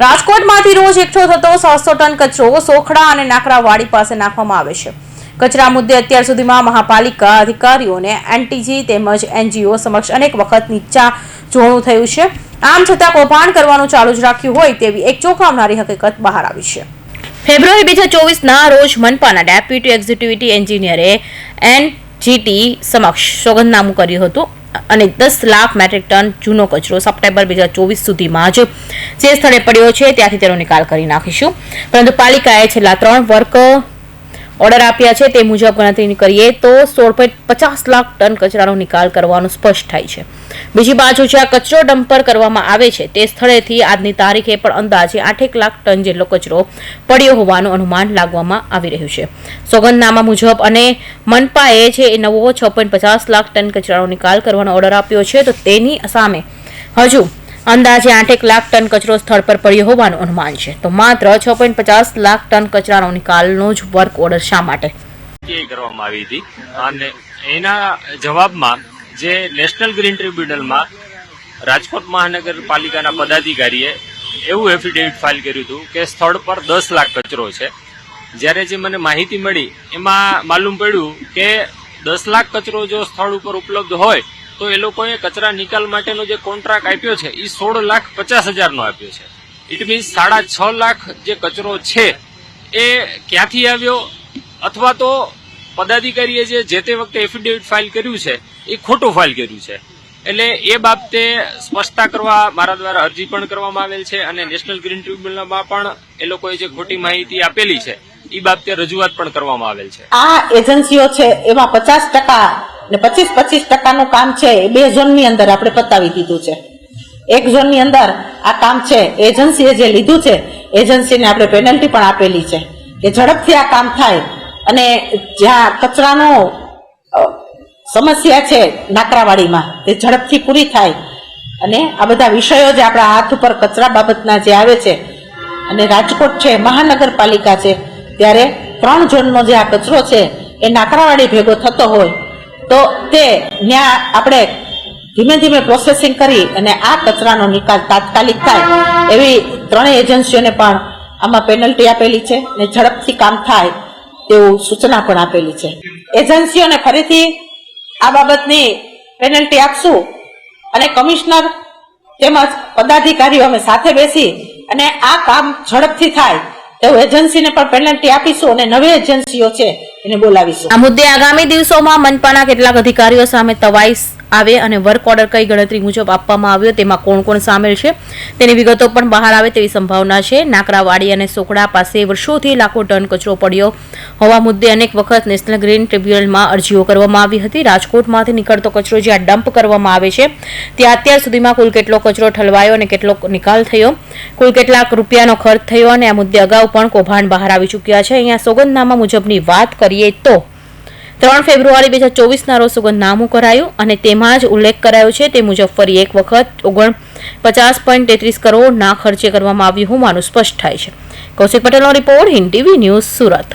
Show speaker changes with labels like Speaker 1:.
Speaker 1: રાજકોટમાંથી રોજ એકઠો થતો સાતસો ટન કચરો સોખડા અને નાકરાવાડી પાસે નાખવામાં આવે છે. કચરા મુદ્દે અત્યાર સુધીમાં મહાપાલિકા અધિકારીઓને એનટીજી તેમજ એનજીઓ સમક્ષ અનેક વખત નીચા જોણું થયું છે. આમ છતાં કૌભાંડ કરવાનું ચાલુ જ રાખ્યું હોય તેવી એક ચોંકાવનારી હકીકત બહાર આવી છે. ફેબ્રુઆરી બે હજાર ચોવીસના રોજ મનપાના ડેપ્યુટી એક્ઝિક્યુટિવ એન્જિનિયરે એનજીટી સમક્ષ સોગંદનામું કર્યું હતું. અને દસ લાખ મેટ્રિક ટન જૂનો કચરો સપ્ટેમ્બર બે હજાર ચોવીસ સુધીમાં જ જે સ્થળે પડ્યો છે, ત્યાંથી તેનો નિકાલ કરી નાખીશું. પરંતુ પાલિકાએ છેલ્લા ત્રણ વર્ક ઓર્ડર આપ્યા છે તે મુજબ ગણતરી કરીએ તો સોળ પોઈન્ટ પચાસ લાખ ટન કચરાનો નિકાલ કરવાનું સ્પષ્ટ થાય છે. બીજી બાજુ જ્યાં કચરો ડમ્પર કરવામાં આવે છે, તે સ્થળેથી આજની તારીખે પણ અંદાજે આઠેક લાખ ટન જેટલો કચરો પડ્યો હોવાનું અનુમાન લાગવામાં આવી રહ્યું છે. સોગંદનામા મુજબ અને મનપાએ છે એ નવો છ પોઈન્ટ પચાસ લાખ ટન કચરાનો નિકાલ કરવાનો ઓર્ડર આપ્યો છે, તો તેની સામે હજુ અંદાજે આઠેક લાખ ટન કચરો સ્થળ પર પડ્યો હોવાનું અનુમાન છે. તો માત્ર છ પોઈન્ટ પચાસ લાખ ટન કચરાનો નિકાલનો જ વર્ક ઓર્ડર શા માટે?
Speaker 2: કરવામાં આવી હતી. અને એના જવાબમાં જે નેશનલ ગ્રીન ટ્રિબ્યુનલમાં રાજકોટ મહાનગરપાલિકાના પદાધિકારીએ એવું એફિડેવિટ ફાઇલ કર્યું હતું કે સ્થળ પર દસ લાખ કચરો છે. જ્યારે જે મને માહિતી મળી, એમાં માલુમ પડ્યું કે દસ લાખ કચરો જો સ્થળ ઉપર ઉપલબ્ધ હોય તો એ લોકોએ કચરા નિકાલ માટેનો જે કોન્ટ્રાક્ટ આપ્યો છે એ સોળ લાખ પચાસ હજારનો આપ્યો છે. ઇટ મીન્સ સાડા છ લાખ જે કચરો છે, એ ક્યાંથી આવ્યો? અથવા તો પદાધિકારીએ જે જે તે વખતે એફિડેવિટ ફાઇલ કર્યું છે, એ ખોટું ફાઇલ કર્યું છે. એટલે એ બાબતે સ્પષ્ટતા કરવા મારા દ્વારા અરજી પણ કરવામાં આવેલ છે અને નેશનલ ગ્રીન ટ્રિબ્યુનલમાં પણ એ લોકોએ જે ખોટી માહિતી આપેલી છે એ બાબતે રજૂઆત પણ કરવામાં આવેલ છે.
Speaker 3: આ એજન્સીઓ છે, એમાં પચાસ ટકા ને પચીસ પચીસ ટકાનું કામ છે એ બે ઝોનની અંદર આપણે પતાવી દીધું છે. એક ઝોનની અંદર આ કામ છે, એજન્સીએ જે લીધું છે, એજન્સીને આપણે પેનલ્ટી પણ આપેલી છે કે ઝડપથી આ કામ થાય અને જ્યાં કચરાનો સમસ્યા છે નાકરાવાડીમાં, તે ઝડપથી પૂરી થાય. અને આ બધા વિષયો જે આપણા હાથ ઉપર કચરા બાબતના જે આવે છે, અને રાજકોટ છે, મહાનગરપાલિકા છે, ત્યારે ત્રણ ઝોનનો જે આ કચરો છે, એ નાકરાવાડી ભેગો થતો હોય તો તે ત્યાં આપણે ધીમે ધીમે પ્રોસેસિંગ કરી અને આ કચરાનો નિકાલ તાત્કાલિક થાય એવી ત્રણેય એજન્સીઓને પણ આમાં પેનલ્ટી આપેલી છે ને ઝડપથી કામ થાય તેવું સૂચના પણ આપેલી છે. એજન્સીઓને ફરીથી આ બાબતની પેનલ્ટી આપશું અને કમિશનર તેમજ પદાધિકારીઓ અમે સાથે બેસી અને આ કામ ઝડપથી થાય તેવું એજન્સીને પણ પેનલ્ટી આપીશું અને નવી એજન્સીઓ છે એને બોલાવીશું.
Speaker 1: આ મુદ્દે આગામી દિવસોમાં મનપાના કેટલાક અધિકારીઓ સામે તવાઈ આવે અને વર્ક ઓર્ડર કઈ ગણતરી મુજબ આપવામાં આવ્યો, તેમાં કોણ કોણ સામેલ છે, તેની વિગતો પણ બહાર આવે તેવી સંભાવના છે. નાકરાવાડી અને સોકડા પાસે વર્ષોથી લાખો ટન કચરો પડ્યો હોવા મુદ્દે અનેક વખત નેશનલ ગ્રીન ટ્રિબ્યુનલમાં અરજીઓ કરવામાં આવી હતી. રાજકોટમાંથી નીકળતો કચરો જ્યાં ડમ્પ કરવામાં આવે છે, ત્યાં અત્યાર સુધીમાં કુલ કેટલો કચરો ઠલવાયો અને કેટલો નિકાલ થયો? કુલ કેટલાક રૂપિયાનો ખર્ચ થયો અને આ મુદ્દે અગાઉ પણ કૌભાંડ બહાર આવી ચૂક્યા છે. અહીંયા સોગંદનામા મુજબની વાત કરીએ તો ત્રણ ફેબ્રુઆરી બે હજાર ચોવીસના રોજ સુગંધનામું કરાયું અને તેમાં જ ઉલ્લેખ કરાયો છે તે મુજબ ફરી એક વખત ઓગણ પચાસ પોઈન્ટ તેત્રીસ કરોડના ખર્ચે કરવામાં આવ્યું હોવાનું સ્પષ્ટ થાય છે. કૌશિક પટેલનો report Hind TV news Surat.